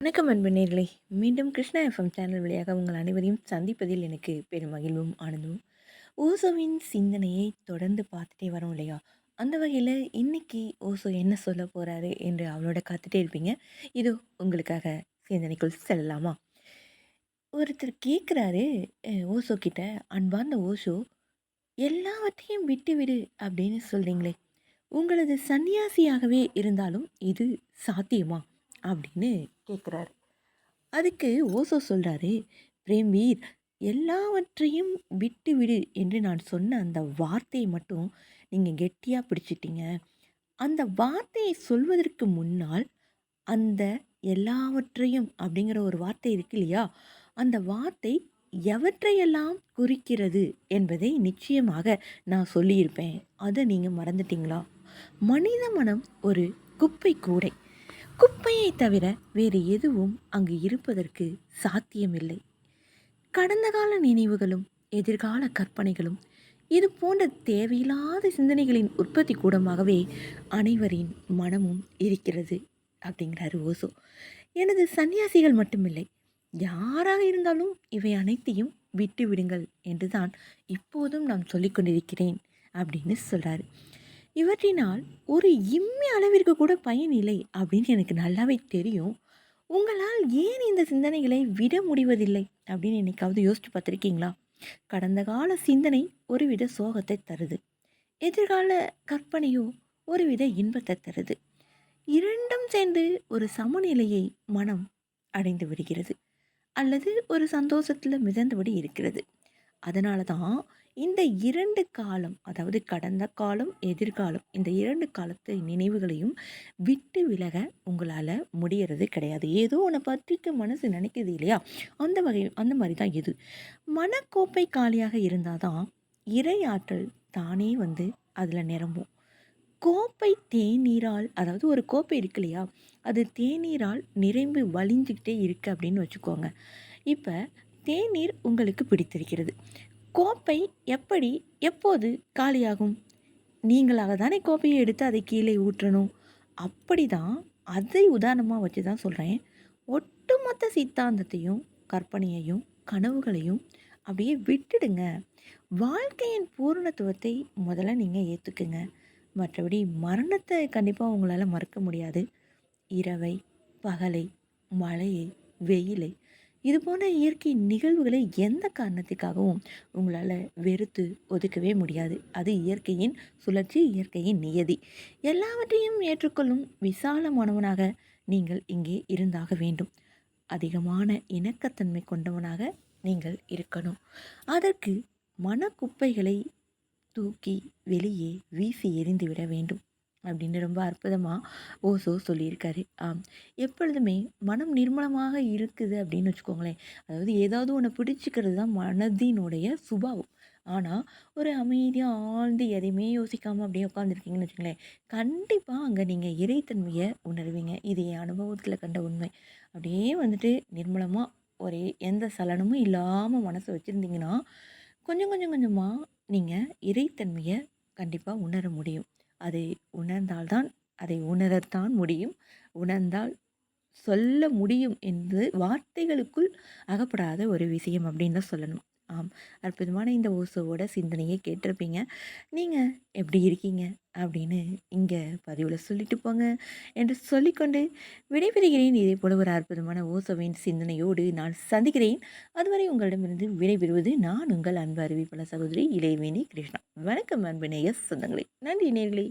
வணக்கம் அன்பு நேர்களை. மீண்டும் கிருஷ்ணா எஃப்எம் சேனல் வழியாக உங்கள் அனைவரையும் சந்திப்பதில் எனக்கு பெரும் மகிழ்வும் ஆனந்தும் ஓசோவின் சிந்தனையை தொடர்ந்து பார்த்துட்டே வரோம் இல்லையா? அந்த வகையில் இன்னைக்கு ஓசோ என்ன சொல்ல போகிறாரு என்று அவளோட காத்துட்டே இருப்பீங்க. இது உங்களுக்காக சிந்தனைக்குள் செல்லலாமா? ஒருத்தர் கேட்குறாரு ஓசோ கிட்ட அன்பார்ந்த ஓசோ எல்லாவற்றையும் விட்டு விடு அப்படின்னு சொல்கிறீங்களே உங்களது சன்னியாசியாகவே இருந்தாலும் இது சாத்தியமா? அப்படின்னு கேட்குறாரு அதுக்கு ஓசோ சொல்கிறாரு பிரேம்வீர் எல்லாவற்றையும் விட்டு விடு என்று நான் சொன்ன அந்த வார்த்தையை மட்டும் நீங்கள் கெட்டியாக பிடிச்சிட்டீங்க. அந்த வார்த்தையை சொல்வதற்கு முன்னால் அந்த எல்லாவற்றையும் அப்படிங்கிற ஒரு வார்த்தை இருக்கு இல்லையா? அந்த வார்த்தை எவற்றையெல்லாம் குறிக்கிறது என்பதை நிச்சயமாக நான் சொல்லியிருப்பேன். அதை நீங்கள் மறந்துட்டீங்களா? மனித மனம் ஒரு குப்பை கூடை குப்பையை தவிர வேறு எதுவும் அங்கு இருப்பதற்கு சாத்தியமில்லை. கடந்த கால நினைவுகளும் எதிர்கால கற்பனைகளும் இது போன்ற தேவையில்லாத சிந்தனைகளின் உற்பத்தி கூடமாகவே அனைவரின் மனமும் இருக்கிறது அப்படிங்கிறாரு ஓசோ. எனது சன்னியாசிகள் மட்டுமில்லை. யாராக இருந்தாலும் இவை அனைத்தையும் விட்டு விடுங்கள் என்றுதான் இப்போதும் நான் சொல்லிக்கொண்டிருக்கிறேன் அப்படின்னு சொல்கிறாரு இவற்றினால் ஒரு இம்மி அளவிற்கு கூட பயன் இல்லை அப்படின்னு எனக்கு நல்லாவே தெரியும். உங்களால் ஏன் இந்த சிந்தனைகளை விட முடிவதில்லை அப்படின்னு என்னைக்காவது யோசிச்சு பார்த்துருக்கீங்களா? கடந்த கால சிந்தனை ஒருவித சோகத்தை தருது. எதிர்கால கற்பனையோ ஒருவித இன்பத்தை தருது. இரண்டும் சேர்ந்து ஒரு சமநிலையை மனம் அடைந்து விடுகிறது. அல்லது ஒரு சந்தோஷத்தில் மிதந்தபடி இருக்கிறது. அதனால தான் இந்த இரண்டு காலம் அதாவது கடந்த காலம் எதிர்காலம் இந்த இரண்டு காலத்து நினைவுகளையும் விட்டு விலக உங்களால் முடியறது கிடையாது. ஏதோ ஒன்று பற்றிக்க மனசு நினைக்குது இல்லையா? அந்த வகை அந்த மாதிரி தான் இது. மனக்கோப்பை காலியாக இருந்தால் தான் இறையாற்றல் தானே வந்து அதில் நிரம்பும். கோப்பை தேநீரால் அதாவது ஒரு கோப்பை இருக்கு இல்லையா? அது தேநீரால் நிறைந்து வலிஞ்சிக்கிட்டே இருக்குது அப்படின்னு வச்சுக்கோங்க. இப்போ தேநீர் உங்களுக்கு பிடித்திருக்கிறது. கோப்பை எப்படி எப்போது காலியாகும்? நீங்களாக தானே கோப்பையை எடுத்து அதை கீழே ஊற்றணும். அப்படி தான் அதை உதாரணமாக வச்சு தான் சொல்கிறேன் ஒட்டுமொத்த சித்தாந்தத்தையும் கற்பனையையும் கனவுகளையும் அப்படியே விட்டுடுங்க. வாழ்க்கையின் பூரணத்துவத்தை முதல்ல நீங்கள் ஏற்றுக்குங்க மற்றபடி மரணத்தை கண்டிப்பாக உங்களால் மறக்க முடியாது. இரவை பகலை மழையை வெயிலை இது போன்ற இயற்கை நிகழ்வுகளை எந்த காரணத்துக்காகவும் உங்களால் வெறுத்து ஒதுக்கவே முடியாது. அது இயற்கையின் சுழற்சி இயற்கையின் நியதி. எல்லாவற்றையும் ஏற்றுக்கொள்ளும் விசாலமானவனாக நீங்கள் இங்கே இருந்தாக வேண்டும். அதிகமான இணக்கத்தன்மை கொண்டவனாக நீங்கள் இருக்கணும். அதற்கு மனக்குப்பைகளை தூக்கி வெளியே வீசி எறிந்துவிட வேண்டும். அப்படின்னு ரொம்ப அற்புதமாக ஓசோ சொல்லியிருக்காரு. ஆம் எப்பொழுதுமே மனம் நிர்மலமாக இருக்குது அப்படின்னு வச்சுக்கோங்களேன். அதாவது ஏதாவது ஒன்று பிடிச்சிக்கிறது தான் மனதினுடைய சுபாவம். ஆனால் ஒரு அமைதியாக ஆழ்ந்து எதையுமே யோசிக்காமல் அப்படியே உட்காந்துருக்கீங்கன்னு வச்சுங்களேன் கண்டிப்பாக அங்கே நீங்கள் இறைத்தன்மையை உணர்வீங்க. இது என் அனுபவத்தில் கண்ட உண்மை. அப்படியே வந்துட்டு நிர்மலமாக ஒரே எந்த சலனமும் இல்லாமல் மனசை வச்சுருந்தீங்கன்னா கொஞ்சம் கொஞ்சம் கொஞ்சமாக நீங்கள் இறைத்தன்மையை கண்டிப்பாக உணர முடியும். அதை உணர்ந்தால்தான் அதை உணரத்தான் முடியும். உணர்ந்தால் சொல்ல முடியும் என்று வார்த்தைகளுக்குள் அகப்படாத ஒரு விஷயம் அப்படின்னு தான் சொல்லணும். ஆம். அற்புதமான இந்த ஓசோவோட சிந்தனையை கேட்டிருப்பீங்க. நீங்கள் எப்படி இருக்கீங்க? அப்படின்னு இங்கே பதிவில் சொல்லிட்டு போங்க என்று சொல்லிக்கொண்டு விடைபெறுகிறேன். இதே போல் ஒரு அற்புதமான ஓசோவின் சிந்தனையோடு நான் சந்திக்கிறேன். அதுவரை உங்களிடமிருந்து விடைபெறுவது நான் உங்கள் அன்பு அறிவிப்பாளர் சகோதரி இளையவேணி கிருஷ்ணா. வணக்கம் அன்பு நேய சொந்தங்களே. நன்றி நேர்களே.